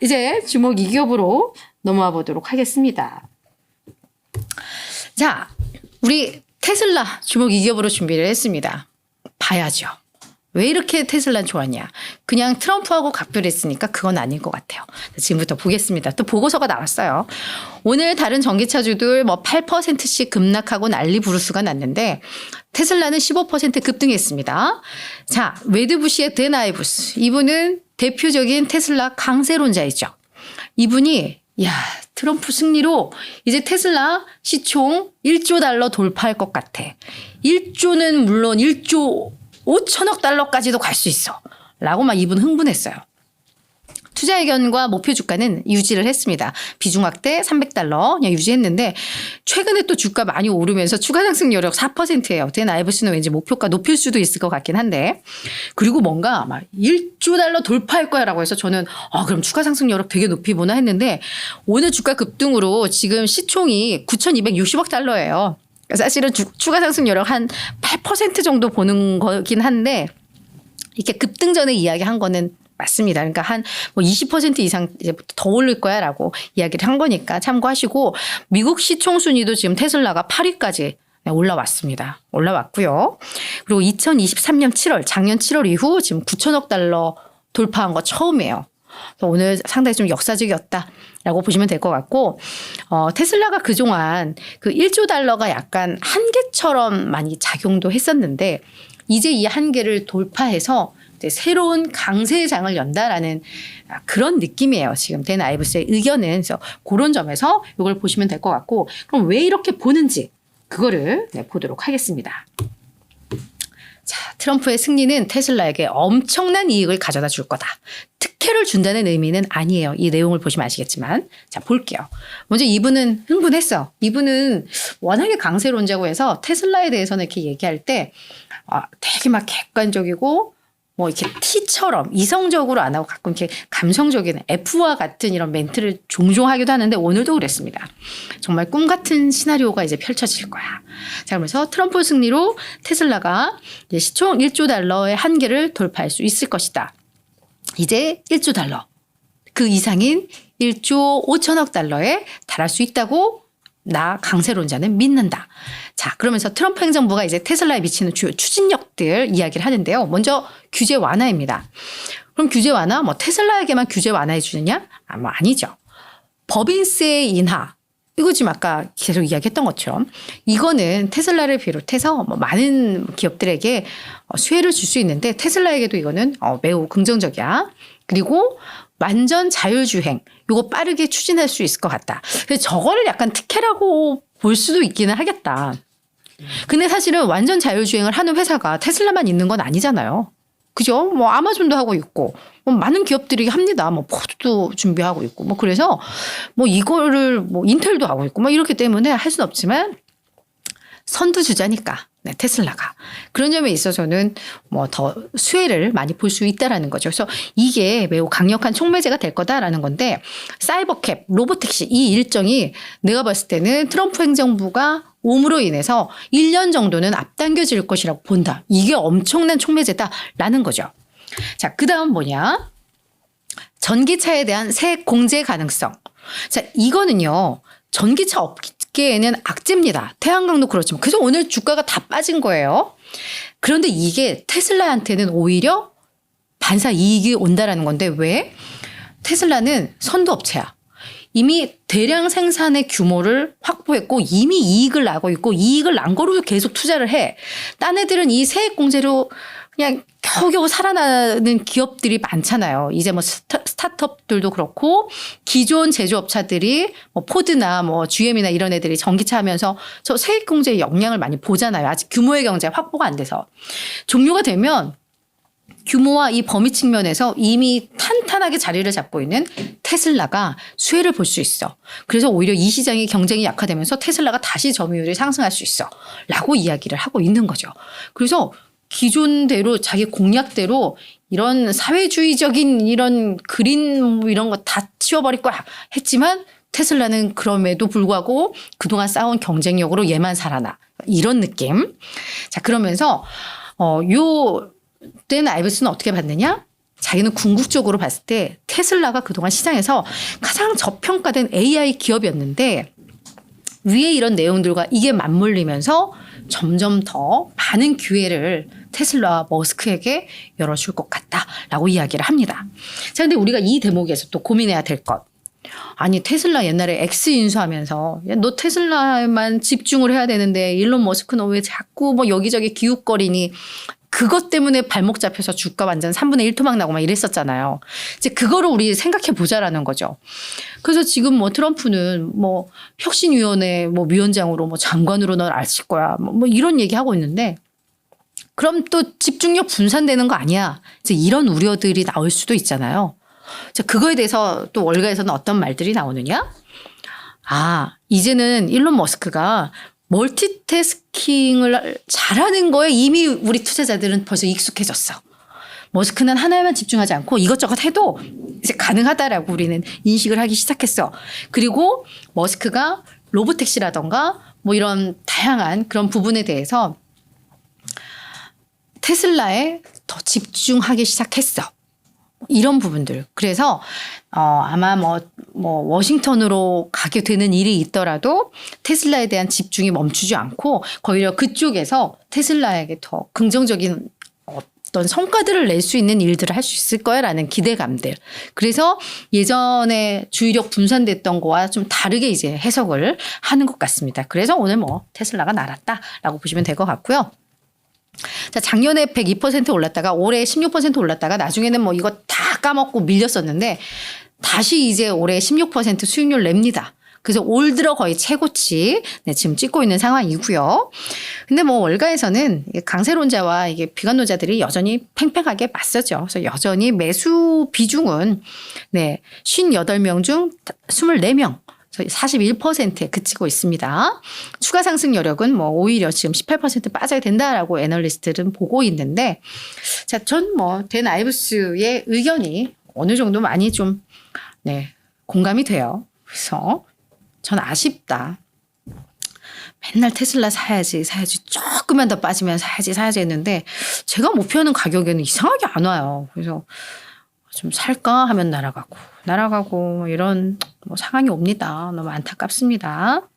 이제 주목 2기업으로 넘어와 보도록 하겠습니다. 자, 우리 테슬라 주목 2기업으로 준비를 했습니다. 봐야죠. 왜 이렇게 테슬라는 좋았냐? 그냥 트럼프하고 각별했으니까 그건 아닌 것 같아요. 지금부터 보겠습니다. 또 보고서가 나왔어요. 오늘 다른 전기차주들 뭐 8%씩 급락하고 난리 부르스가 났는데 테슬라는 15% 급등했습니다. 자, 웨드부시의 데나이브스. 이분은 대표적인 테슬라 강세론자이죠. 이분이 야 트럼프 승리로 이제 테슬라 시총 1조 달러 돌파할 것 같아. 1조는 물론 1조 5천억 달러까지도 갈 수 있어. 라고 막 이분 흥분했어요. 투자 의견과 목표 주가는 유지를 했습니다. 비중 확대 300달러 그냥 유지했는데 최근에 또 주가 많이 오르면서 추가 상승 여력 4%예요. 된 아이브스는 왠지 목표가 높일 수도 있을 것 같긴 한데 그리고 뭔가 막 1조 달러 돌파할 거야라고 해서 저는 아 그럼 추가 상승 여력 되게 높이 보나 했는데 오늘 주가 급등으로 지금 시총이 9,260억 달러예요. 사실은 주, 추가 상승 여력 한 8% 정도 보는 거긴 한데 이렇게 급등 전에 이야기한 거는 맞습니다. 그러니까 한 뭐 20% 이상 이제 더 오를 거야라고 이야기를 한 거니까 참고하시고 미국 시총 순위도 지금 테슬라가 8위까지 올라왔습니다. 올라왔고요. 그리고 2023년 7월 작년 7월 이후 지금 9천억 달러 돌파한 거 처음이에요. 그래서 오늘 상당히 좀 역사적이었다라고 보시면 될 것 같고 어, 테슬라가 그동안 그 1조 달러가 약간 한계처럼 많이 작용도 했었는데 이제 이 한계를 돌파해서 새로운 강세장을 연다라는 그런 느낌이에요. 지금 된 아이브스의 의견은 그래서 그런 점에서 이걸 보시면 될 것 같고 그럼 왜 이렇게 보는지 그거를 네, 보도록 하겠습니다. 자, 트럼프의 승리는 테슬라에게 엄청난 이익을 가져다 줄 거다. 특혜를 준다는 의미는 아니에요. 이 내용을 보시면 아시겠지만. 자, 볼게요. 먼저 이분은 흥분했어. 이분은 워낙에 강세론자고 해서 테슬라에 대해서는 이렇게 얘기할 때 아, 되게 막 객관적이고 뭐 이렇게 T처럼 이성적으로 안 하고 가끔 이렇게 감성적인 F와 같은 이런 멘트를 종종 하기도 하는데 오늘도 그랬습니다. 정말 꿈 같은 시나리오가 이제 펼쳐질 거야. 자, 그러면서 트럼프 승리로 테슬라가 시총 1조 달러의 한계를 돌파할 수 있을 것이다. 이제 1조 달러. 그 이상인 1조 5천억 달러에 달할 수 있다고 나 강세론자는 믿는다. 자, 그러면서 트럼프 행정부가 이제 테슬라에 미치는 주요 추진력들 이야기를 하는데요. 먼저 규제 완화입니다. 그럼 규제 완화, 뭐 테슬라에게만 규제 완화해 주느냐? 아, 뭐 아니죠. 법인세 인하. 이거 지금 아까 계속 이야기했던 것처럼 이거는 테슬라를 비롯해서 뭐 많은 기업들에게 어, 수혜를 줄 수 있는데 테슬라에게도 이거는 어, 매우 긍정적이야. 그리고 완전 자율주행 이거 빠르게 추진할 수 있을 것 같다. 그래서 저거를 약간 특혜라고 볼 수도 있기는 하겠다. 근데 사실은 완전 자율주행을 하는 회사가 테슬라만 있는 건 아니잖아요. 그죠? 뭐 아마존도 하고 있고 뭐 많은 기업들이 합니다. 뭐 포드도 준비하고 있고 뭐 그래서 뭐 이거를 뭐 인텔도 하고 있고 뭐 이렇기 때문에 할 수는 없지만 선두 주자니까 네, 테슬라가 그런 점에 있어서는 뭐 더 수혜를 많이 볼 수 있다라는 거죠. 그래서 이게 매우 강력한 촉매제가 될 거다라는 건데 사이버캡, 로보택시 이 일정이 내가 봤을 때는 트럼프 행정부가 옴으로 인해서 1년 정도는 앞당겨질 것이라고 본다. 이게 엄청난 촉매제다라는 거죠. 자, 그 다음 뭐냐? 전기차에 대한 세액 공제 가능성. 자, 이거는요. 전기차 업 계에는 악재입니다. 태양광도 그렇지만. 그래서 오늘 주가가 다 빠진 거예요. 그런데 이게 테슬라한테는 오히려 반사 이익이 온다라는 건데 왜? 테슬라는 선두업체야. 이미 대량 생산의 규모를 확보했고 이미 이익을 나고 있고 이익을 난 거로 계속 투자를 해. 딴 애들은 이 세액 공제로 그냥 겨우겨우 살아나는 기업들이 많잖아요. 이제 뭐 스타, 스타트업들도 그렇고 기존 제조업체들이 뭐 포드나 뭐 GM이나 이런 애들이 전기차 하면서 저 세액 공제의 영향을 많이 보잖아요. 아직 규모의 경제 확보가 안 돼서 종료가 되면 규모와 이 범위 측면에서 이미 탄탄하게 자리를 잡고 있는 테슬라가 수혜를 볼 수 있어. 그래서 오히려 이 시장의 경쟁이 약화되면서 테슬라가 다시 점유율이 상승할 수 있어. 라고 이야기를 하고 있는 거죠. 그래서 기존대로 자기 공약대로 이런 사회주의적인 이런 그린 뭐 이런 거 다 치워버릴 거야 했지만 테슬라는 그럼에도 불구하고 그동안 쌓아온 경쟁력으로 얘만 살아나. 이런 느낌. 자, 그러면서, 어, 요, 때는 아이브스는 어떻게 봤느냐? 자기는 궁극적으로 봤을 때 테슬라가 그동안 시장에서 가장 저평가된 AI 기업이었는데 위에 이런 내용들과 이게 맞물리면서 점점 더 많은 기회를 테슬라와 머스크에게 열어줄 것 같다라고 이야기를 합니다. 자, 근데 우리가 이 대목에서 또 고민해야 될 것. 아니 테슬라 옛날에 X 인수하면서 야, 너 테슬라만 집중을 해야 되는데 일론 머스크는 왜 자꾸 뭐 여기저기 기웃거리니 그것 때문에 발목 잡혀서 주가 완전 3분의 1 토막 나고 막 이랬었잖아요. 이제 그거를 우리 생각해 보자라는 거죠. 그래서 지금 뭐 트럼프는 뭐 혁신위원회 뭐 위원장으로 뭐 장관으로 널 아실 거야. 뭐, 뭐 이런 얘기 하고 있는데 그럼 또 집중력 분산되는 거 아니야. 이제 이런 우려들이 나올 수도 있잖아요. 자, 그거에 대해서 또 월가에서는 어떤 말들이 나오느냐? 아, 이제는 일론 머스크가 멀티태스킹을 잘하는 거에 이미 우리 투자자들은 벌써 익숙해졌어. 머스크는 하나에만 집중하지 않고 이것저것 해도 이제 가능하다라고 우리는 인식을 하기 시작했어. 그리고 머스크가 로보택시라던가 뭐 이런 다양한 그런 부분에 대해서 테슬라에 더 집중하기 시작했어. 이런 부분들. 그래서 어 아마 뭐 뭐 워싱턴으로 가게 되는 일이 있더라도 테슬라에 대한 집중이 멈추지 않고 오히려 그쪽에서 테슬라에게 더 긍정적인 어떤 성과들을 낼 수 있는 일들을 할 수 있을 거야라는 기대감들. 그래서 예전에 주의력 분산됐던 거와 좀 다르게 이제 해석을 하는 것 같습니다. 그래서 오늘 뭐 테슬라가 날았다라고 보시면 될 것 같고요. 자, 작년에 102% 올랐다가 올해 16% 올랐다가 나중에는 뭐 이거 다 까먹고 밀렸었는데 다시 이제 올해 16% 수익률 냅니다. 그래서 올 들어 거의 최고치 네, 지금 찍고 있는 상황이고요. 근데 뭐 월가에서는 강세론자와 이게 비관론자들이 여전히 팽팽하게 맞서죠. 그래서 여전히 매수 비중은 네, 58명 중 24명 41%에 그치고 있습니다. 추가 상승 여력은 뭐 오히려 지금 18% 빠져야 된다라고 애널리스트들은 보고 있는데 자, 전 뭐댄 아이브스의 의견이 어느 정도 많이 좀 네, 공감이 돼요. 그래서 전 아쉽다. 맨날 테슬라 사야지, 사야지. 조금만 더 빠지면 사야지, 사야지 했는데 제가 목표하는 가격에는 이상하게 안 와요. 그래서 좀 살까 하면 날아가고, 날아가고 이런 뭐 상황이 옵니다. 너무 안타깝습니다.